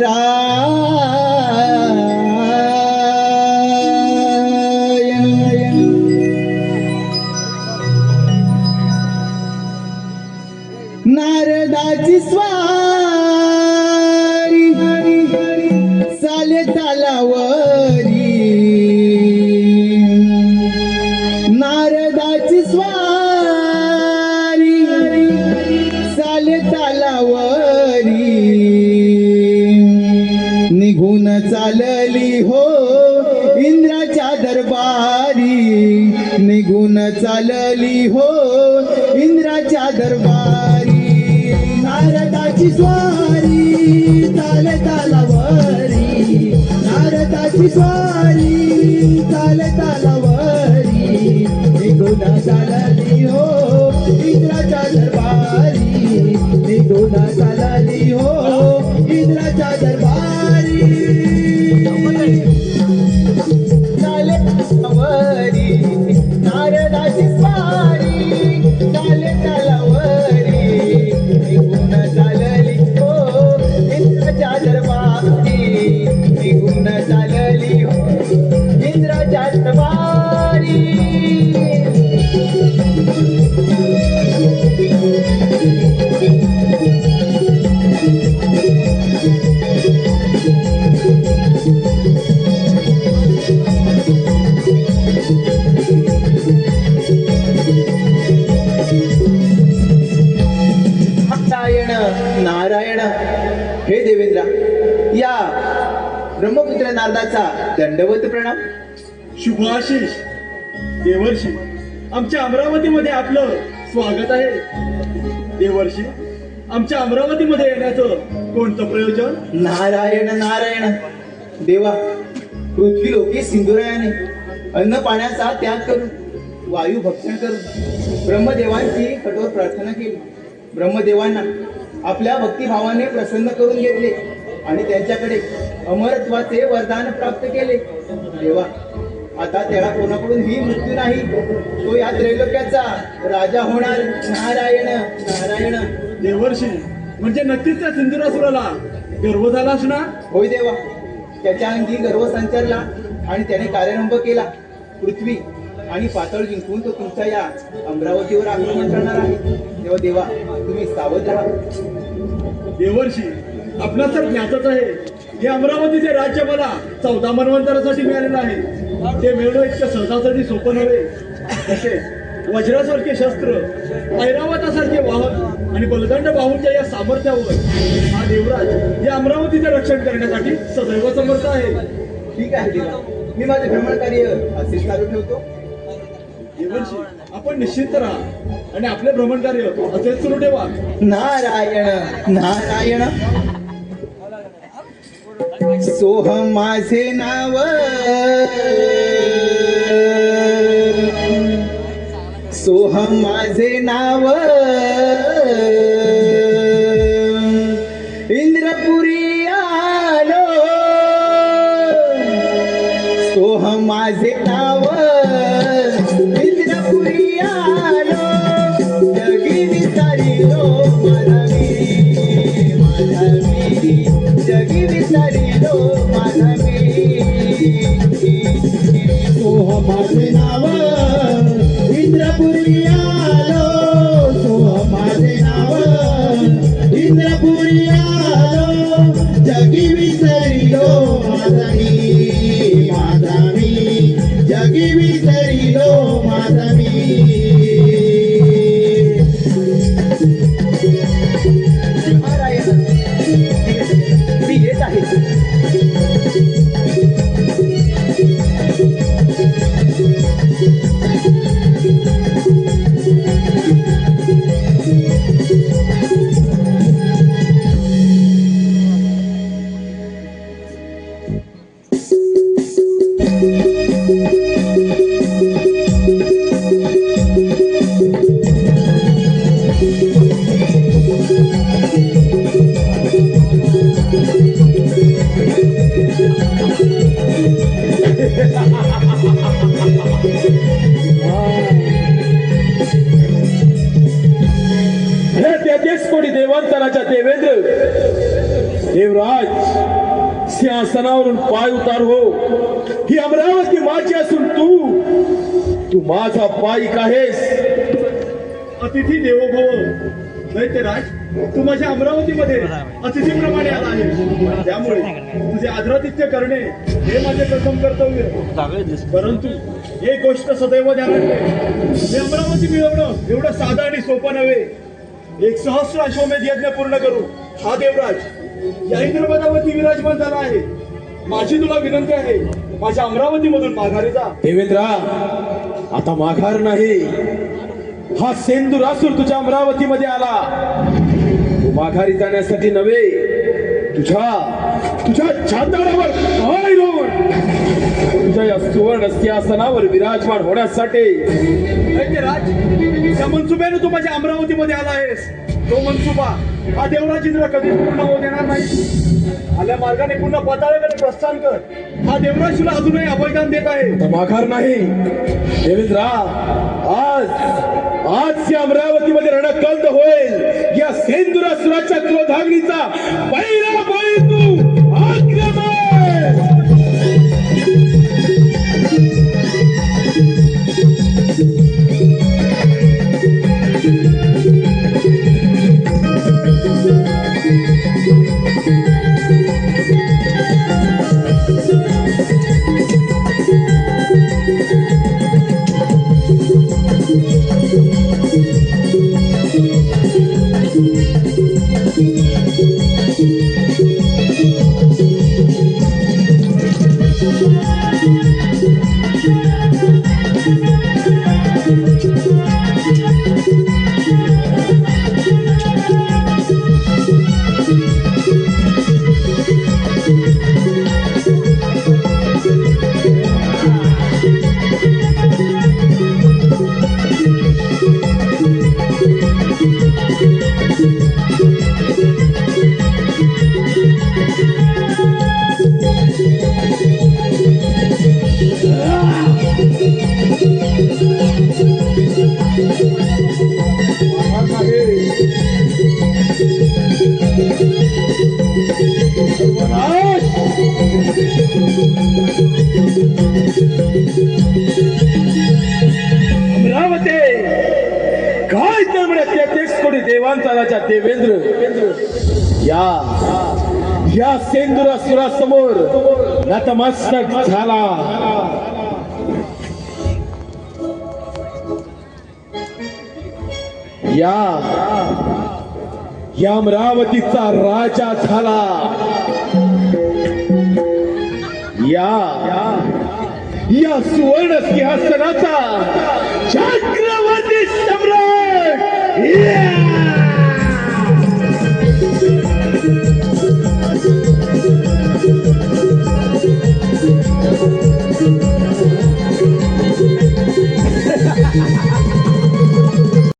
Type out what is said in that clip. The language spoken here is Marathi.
नारायण। नारदाची स्वारी। साले चालावं। दरबारी निघून चालली हो इंद्राच्या दरबारी. नारदाची स्वारी चाले तालावरी नारदाची स्वारी चाले तालावरी निघून चालली हो इंद्राच्या दरबारी. निघून चालली हो इंद्राच्या दरबारी. नारदाची हे देवेंद्रा या ब्रह्मपुत्र नारदाचा दंडवत प्रणाम. शुभाशिष देवर्षी आमच्या अमरावतीमध्ये आपलं स्वागत आहे. देवर्षी आमच्या अमरावतीमध्ये येण्याचं कोणतं प्रयोजन? नारायण नारायण. देवा पृथ्वी लोकी सिंधुरायाने अन्न पाण्याचा त्याग करून वायू भक्षण करून ब्रह्मदेवांची कठोर प्रार्थना केली. ब्रह्मदेवांना आपल्या भक्तिभावाने प्रसन्न करून घेतले आणि त्यांच्याकडे अमरत्वाचे वरदान प्राप्त केले. देवा आता त्याला कोणाकडून ही मृत्यू नाही? तो या त्रैलोक्याचा राजा होणार. नारायण नारायण. देवर्षी म्हणजे नक्कीच त्या सिंधुरासुराला गर्व झाला असणार? होय देवा त्याच्या अंगी गर्व संचारला आणि त्याने कार्यारंभ केला. पृथ्वी आणि पातळ जिंकून तो तुमच्या या अमरावतीवर आक्रमण करणार आहे. तेव्हा देवा तुम्ही सावध राहा. देवर्षी आपणास ज्ञातच आहे. हे अमरावतीचे राज्य मला चौदा मनवंतरासाठी मिळालेलं आहे. ते मिळणं इतकं सहजासाठी सोपं नव्हे. तसे वज्रासारखे शस्त्र ऐरावतासारखे वाहन आणि बलदंड बाहूंच्या या सामर्थ्यावर हा देवराज या अमरावतीचे रक्षण करण्यासाठी सदैव समर्थ आहे. ठीक आहे देवा. मी माझे भ्रमण कार्य असेच चालू ठेवतो. म्हणजे आपण निश्चिंत राहा आणि आपले भ्रमणकार्य असेच सुरू ठेवा. नारायण नारायण. सोहम माझे नाव. सोहम माझे नाव. Oh my God. देवेंद्र. देवराज सिंहासनावरून पाय उतार हो. ही अमरावती माझी असून तू तू माझा पायिक आहेस. अतिथी देवो भव. दैत्यराज तू माझ्या अमरावतीमध्ये अतिथीप्रमाणे आला आहे त्यामुळे तुझे आदरातिथ्य करणे हे माझे प्रथम कर्तव्य. परंतु एक गोष्ट सदैव ध्यानात हे अमरावती मिळवणं एवढं साधं आणि सोपं नव्हे. एक सहस्र अश्वमेध यज्ञ पूर्ण करू. हा देवराज या इंद्रपदावरती विराजमान झाला आहे. माझी तुला विनंती आहे माझ्या अमरावतीमधून माघारी जा. देवेंद्रा आता माघार नाही. हा सेंदुरासूर तुझ्या अमरावतीमध्ये आला. तू माघारी जाण्यासाठी नव्हे तुझ्या तुझ्या छाताडावर पाय रोवून तुझ्या या सुवर्ण सिंहासनावर विराजमान होण्यासाठी. राज त्या मनसुब्याने तू माझ्या अमरावतीमध्ये आला आहेस तो मनसुबा हा देवराज इंद्र कधीच पूर्ण होऊ देणार नाही. आल्या मार्गाने पुन्हा पाताळाकडे प्रस्थान कर. हा देवराज तुला अजूनही अभयदान देत आहे. माघार नाही. देवेंद्रा आज आज या अमरावतीमध्ये रणकल्द होईल. या सेंदुरासुराच्या क्रोधाग्नीचा पहिला माघार कोटी देवांचा देवेंद्र या या सेंदुरासुरासमोर नतमस्तक झाला. या या अमरावतीचा राजा झाला. या या सुवर्ण सिंहासनाचा चक्रवर्ती सम्राट